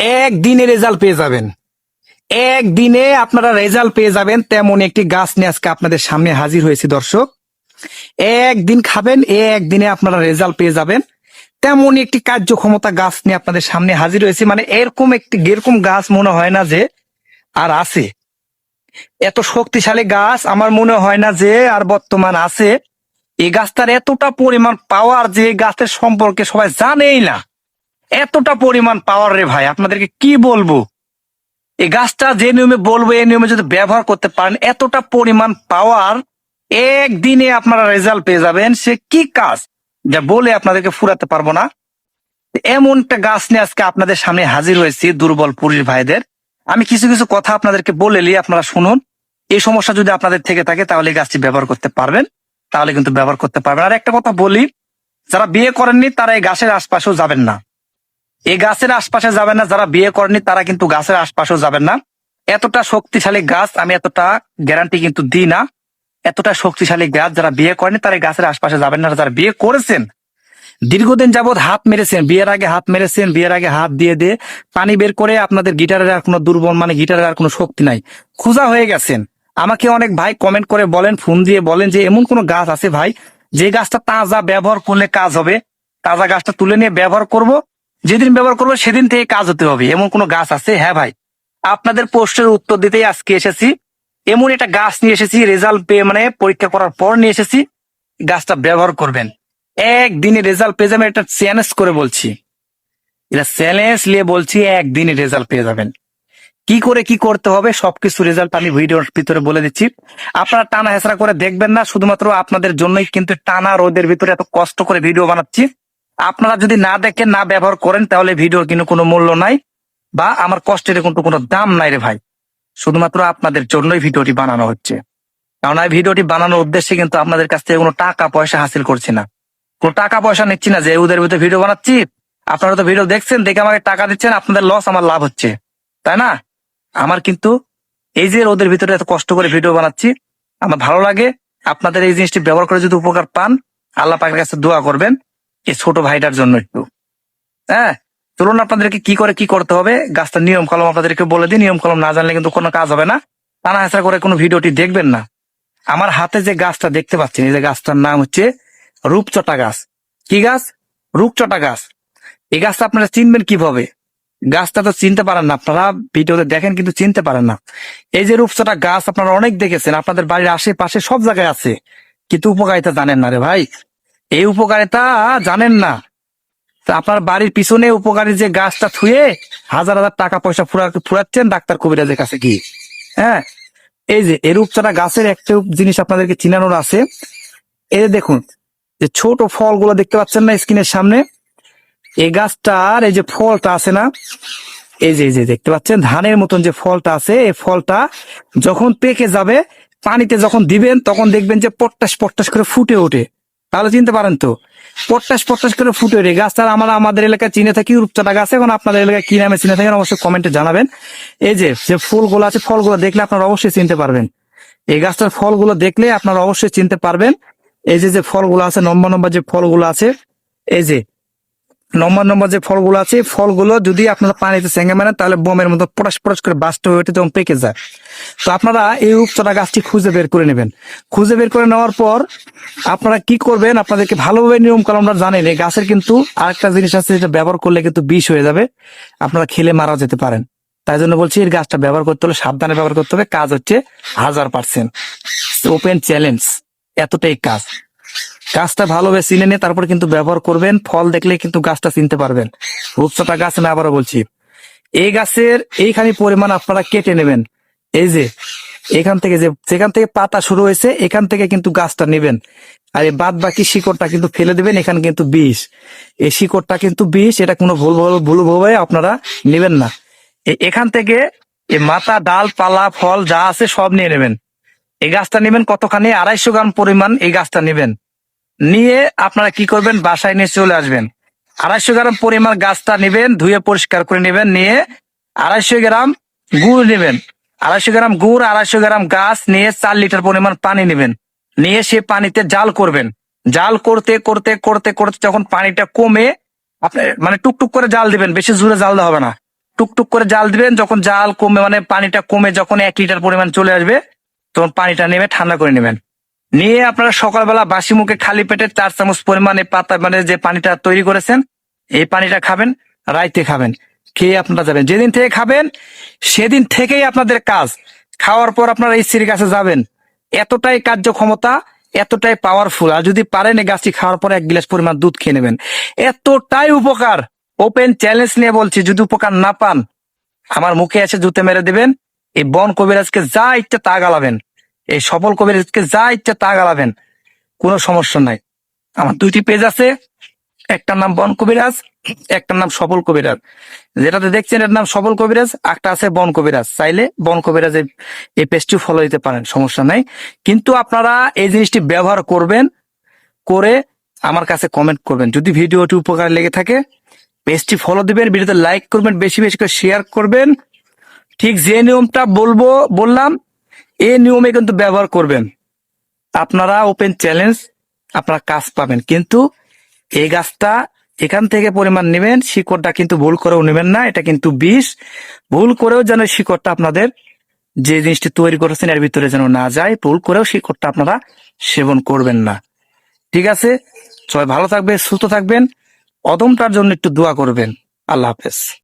একদিনে রেজাল্ট পেয়ে যাবেন। একদিনে আপনারা রেজাল্ট পেয়ে যাবেন, তেমন একটি গাছ নিয়ে আজকে আপনাদের সামনে হাজির হয়েছে দর্শক। একদিন খাবেন, একদিনে আপনারা রেজাল্ট পেয়ে যাবেন। তেমন একটি কার্যক্ষমতা গাছ নিয়ে আপনাদের সামনে হাজির হয়েছে। মানে এরকম একটি, এরকম গাছ মনে হয় না যে আর আছে। এত শক্তিশালী গাছ আমার মনে হয় না যে আর বর্তমান আছে। এই গাছটার এতটা পরিমাণ পাওয়ার যে গাছের সম্পর্কে সবাই জানেই না। এতটা পরিমাণ পাওয়ার রে ভাই, আপনাদেরকে কি বলব? এই গাছটা যে নিয়মে বলব, এই নিয়মে যদি ব্যবহার করতে পারেন, এতটা পরিমাণ পাওয়ার একদিনে আপনারা রেজাল্ট পেয়ে যাবেন। সে কি কাজ? যা বলে আপনাদেরকে ফুরাতে পারব না। এমন একটা গাছ নিয়ে আজকে আপনাদের সামনে হাজির হয়েছি, দুর্বল পুরীর ভাইদের। আমি কিছু কিছু কথা আপনাদেরকে বলে নিই, আপনারা শুনুন। এই সমস্যা যদি আপনাদের থেকে থাকে, তাহলে গাছটি ব্যবহার করতে পারবেন। তাহলে কিন্তু ব্যবহার করতে পারবেন। আর একটা কথা বলি, যারা বিয়ে করেননি, তারা এই গাছের আশপাশেও যাবেন না। এই গাছের আশপাশে যাবেন না, যারা বিয়ে করেনি তারা কিন্তু গাছের আশপাশেও যাবেন না। এতটা শক্তিশালী গাছ আমি এতটা গ্যারান্টি কিন্তু দিই না। এতটা শক্তিশালী গাছ যারা বিয়ে করেনি তারা গাছের আশপাশে যাবেন না। যারা বিয়ে করেছেন, দীর্ঘদিন যাবত হাত মেরেছেন, বিয়ের আগে হাত মেরেছেন, বিয়ের আগে হাত দিয়ে দিয়ে পানি বের করে আপনাদের গিটারের আর কোনো দুর্বল মানে গিটারের আর কোনো শক্তি নাই। খোঁজা হয়ে গেছেন। আমাকে অনেক ভাই কমেন্ট করে বলেন, ফোন দিয়ে বলেন যে এমন কোনো গাছ আছে ভাই, যে গাছটা তাজা ব্যবহার করলে কাজ হবে। তাজা গাছটা তুলে নিয়ে ব্যবহার করব যেদিন ব্যবহার করব, সেদিন থেকে কাজ হতে হবে। এমন কোন গাছ আছে? হ্যাঁ ভাই। আপনাদের প্রশ্নের উত্তর দিতেই আজকে এসেছি। এমন একটা গাছ নিয়ে এসেছি রেজাল্ট পেয়ে মানে পরীক্ষা করার পর নিয়ে এসেছি। গাছটা ব্যবহার করবেন। একদিনে রেজাল্ট পেয়ে যাবেন, এটা চ্যালেঞ্জ করে বলছি। এটা চ্যালেঞ্জ নিয়ে বলছি, একদিনে রেজাল্ট পেয়ে যাবেন। কি করে কি করতে হবে, সবকিছু রেজাল্ট আমি ভিডিওর ভিতরে বলে দিচ্ছি। আপনারা টানা হেসরা করে দেখবেন না, শুধুমাত্র আপনাদের জন্যই কিন্তু টানা রোদের ভিতরে এত কষ্ট করে ভিডিও বানাচ্ছি। আপনারা যদি না দেখেন, না ব্যবহার করেন, তাহলে ভিডিওর কিন্তু কোনো মূল্য নাই বা আমার কষ্টের কিন্তু কোনো দাম নাই রে ভাই। শুধুমাত্র আপনাদের জন্যই ভিডিওটি বানানো হচ্ছে। কারণ এই ভিডিওটি বানানোর উদ্দেশ্যে কিন্তু আপনাদের কাছ থেকে কোনো টাকা পয়সা হাসিল করছি না। কোনো টাকা পয়সা নিচ্ছি না যে ওদের ভিতরে ভিডিও বানাচ্ছি, আপনারা তো ভিডিও দেখছেন, দেখে আমাকে টাকা দিচ্ছেন, আপনাদের লস আমার লাভ হচ্ছে। তাই না? আমার কিন্তু এই যে ওদের ভিতরে এত কষ্ট করে ভিডিও বানাচ্ছি, আমার ভালো লাগে। আপনাদের এই জিনিসটি ব্যবহার করে যদি উপকার পান, আল্লাহ পাকের কাছে দোয়া করবেন। এই ছোট ভাইটার জন্য একটু। হ্যাঁ চলুন আপনাদেরকে কি করে কি করতে হবে? গাছটার নিয়ম কলম আপনাদেরকে বলে দিই, নিয়ম কলম না জানলে কিন্তু কোনো কাজ হবে না। টানা হেঁচড়া করে কোনো ভিডিওটি দেখবেন না। আমার হাতে যে গাছটা দেখতে পাচ্ছেন, এই যে গাছটার নাম হচ্ছে রূপচটা গাছ। কি গাছ? রূপচটা গাছ। এই গাছটা আপনারা চিনবেন কীভাবে? গাছটা তো চিনতে পারেন না, আপনারা ভিডিওতে দেখেন কিন্তু চিনতে পারেন না। এই যে রূপচটা গাছ আপনারা অনেক দেখেছেন, আপনাদের বাড়ির আশেপাশে সব জায়গায় আছে। কিন্তু উপকারিতা জানেন না রে ভাই। এই উপকারিতা জানেন না। তা আপনার বাড়ির পিছনে উপকারী যে গাছটা থুয়ে হাজার হাজার টাকা পয়সা ফুরা- ফুরাচ্ছেন ডাক্তার কবিরাজের কাছে গিয়ে। হ্যাঁ? এই যে এই রূপচারা গাছের একটা জিনিস আপনাদেরকে চিনানোর আছে। এই দেখুন, যে ছোট ফলগুলো দেখতে পাচ্ছেন না স্ক্রিনের সামনে? এই গাছটার এই যে ফলটা আছে না, এই যে এই যে দেখতে পাচ্ছেন, ধানের মতন যে ফলটা আছে, এই ফলটা যখন পেকে যাবে, পানিতে যখন দিবেন, তখন দেখবেন যে পট্টাস পট্টাস করে ফুটে ওঠে। তাহলে চিনতে পারেন তো। পটাশ পটাশ করে ফুটে রে গাছ গাছটা আমরা আমাদের এলাকায় চিনে থাকি রূপচাটা গাছ। এখন আপনাদের এলাকায় কি নামে চিনে থাকেন অবশ্যই কমেন্টে জানাবেন। এই যে যে ফুলগুলো আছে, ফলগুলো দেখলে আপনারা অবশ্যই চিনতে পারবেন। এই গাছটার ফলগুলো দেখলে আপনারা অবশ্যই চিনতে পারবেন। এই যে যে ফলগুলো আছে, নম্বর নম্বর যে ফলগুলো আছে, এই যে নম্বর নম্বর যে ফলগুলো আছে ফলগুলো যদি আপনারা পানিতে সেঙ্গে মারেন, তাহলে বোমের মতো পটাশ পটাশ করে বাস্ট হয়ে ওঠে তখন পেকে যায়। তো আপনারা এই উপচরা গাছটি খুঁজে বের করে নেবেন। খুঁজে বের করে নেওয়ার পর আপনারা কি করবেন? আপনাদেরকে ভালোভাবে নিয়ম কালামটা জানেন, এই গাছের কিন্তু আরেকটা জিনিস আছে যেটা ব্যবহার করলে কিন্তু বিষ হয়ে যাবে। আপনারা খেলে মারা যেতে পারেন। তাই জন্য বলছি, এই গাছটা ব্যবহার করতে হলে সাবধানে ব্যবহার করতে হবে। কাজ হচ্ছে হাজার পার্সেন্ট। ওপেন চ্যালেঞ্জ এতটাই কাজ। গাছটা ভালোভাবে চিনে নিয়ে তারপর কিন্তু ব্যবহার করবেন। ফল দেখলে কিন্তু গাছটা চিনতে পারবেন। রূপসাটা গাছ আমি আবারও বলছি। এই গাছের এইখানে পরিমাণ আপনারা কেটে নেবেন। এই যে, এখান থেকে যে, যেখান থেকে পাতা শুরু হয়েছে, এখান থেকে কিন্তু গাছটা নেবেন। আর এই বাদ বাকি শিকড়টা কিন্তু ফেলে দেবেন, এখানে কিন্তু বিষ। এই শিকড়টা কিন্তু বিষ, এটা কোনো ভুল ভুল- ভুল ভাবে আপনারা নেবেন না। এখান থেকে এই মাথা, ডাল, পালা, ফল যা আছে সব নিয়ে নেবেন। এই গাছটা নেবেন কতখানি? আড়াইশো গ্রাম পরিমাণ এই গাছটা নেবেন। নিয়ে আপনারা কি করবেন? বাসায় নিয়ে চলে আসবেন। আড়াইশো গ্রাম পরিমাণ গাছটা নেবেন, ধুয়ে পরিষ্কার করে নেবেন, নিয়ে আড়াইশো গ্রাম গুড় নেবেন। আড়াইশো গ্রাম গুড়, আড়াইশো গ্রাম গাছ নিয়ে চার লিটার পরিমাণ পানি নেবেন। নিয়ে সে পানিতে জাল করবেন। জাল করতে করতে করতে করতে যখন পানিটা কমে, আপনি মানে টুকটুক করে জাল দিবেন, বেশি জোরে জাল দেওয়া হবে না। টুকটুক করে জাল দিবেন, যখন জাল কমে মানে পানিটা কমে যখন এক লিটার পরিমাণ চলে আসবে, তখন পানিটা নেমে ঠান্ডা করে নেবেন। নিয়ে আপনারা সকালবেলা বাসি মুখে খালি পেটে চার চামচ পরিমাণে পাতা মানে যে পানিটা তৈরি করেছেন, এই পানিটা খাবেন, রাইতে খাবেন, খেয়ে আপনারা যাবেন। যেদিন থেকে খাবেন, সেদিন থেকেই আপনাদের কাজ। খাওয়ার পর আপনারা এই স্ত্রীর কাছে যাবেন। এতটাই কার্যক্ষমতা, এতটাই পাওয়ারফুল আর যদি পারেন এই গাছটি খাওয়ার পর এক গিলাস পরিমাণ দুধ খেয়ে নেবেন। এতটাই উপকার। ওপেন চ্যালেঞ্জ নিয়ে বলছি, যদি উপকার না পান, আমার মুখে এসে জুতে মেরে দেবেন, এই বন কবিরাজকে যা ইচ্ছা তা গালাবেন। এই সফল কবিরাজকে যা ইচ্ছা তা গালাবেন, কোনো সমস্যা নাই। আমার দুইটি পেজ আছে, একটার নাম বন কবিরাজ, একটার নাম সফল কবিরাজ। যেটাতে দেখছেন এর নাম সফল কবিরাজ একটা আছে বন কবিরাজ। চাইলে বন কবিরাজ এই- এই পেজটি ফলো দিতে পারেন, সমস্যা নাই। কিন্তু আপনারা এই জিনিসটি ব্যবহার করবেন, করে আমার কাছে কমেন্ট করবেন। যদি ভিডিওটি উপকার লেগে থাকে পেজটি ফলো দিবেন ভিডিওতে লাইক করবেন, বেশি বেশি করে শেয়ার করবেন। ঠিক যে নিয়মটা বলব, বললাম এই নিয়মে কিন্তু ব্যবহার করবেন। আপনারা ওপেন চ্যালেঞ্জ আপনারা কাজ পাবেন। কিন্তু এই গাছটা এখান থেকে পরিমাণ নেবেন, শিকড়টা কিন্তু ভুল করেও নেবেন না, এটা কিন্তু বিষ। ভুল করেও যেন শিকড়টা আপনাদের যে জিনিসটি তৈরি করেছেন, এর ভিতরে যেন না যায়, ভুল করেও শিকড়টা আপনারা সেবন করবেন না। ঠিক আছে? সবাই ভালো থাকবে সুস্থ থাকবেন। অদমটার জন্য একটু দোয়া করবেন। আল্লাহ হাফেজ।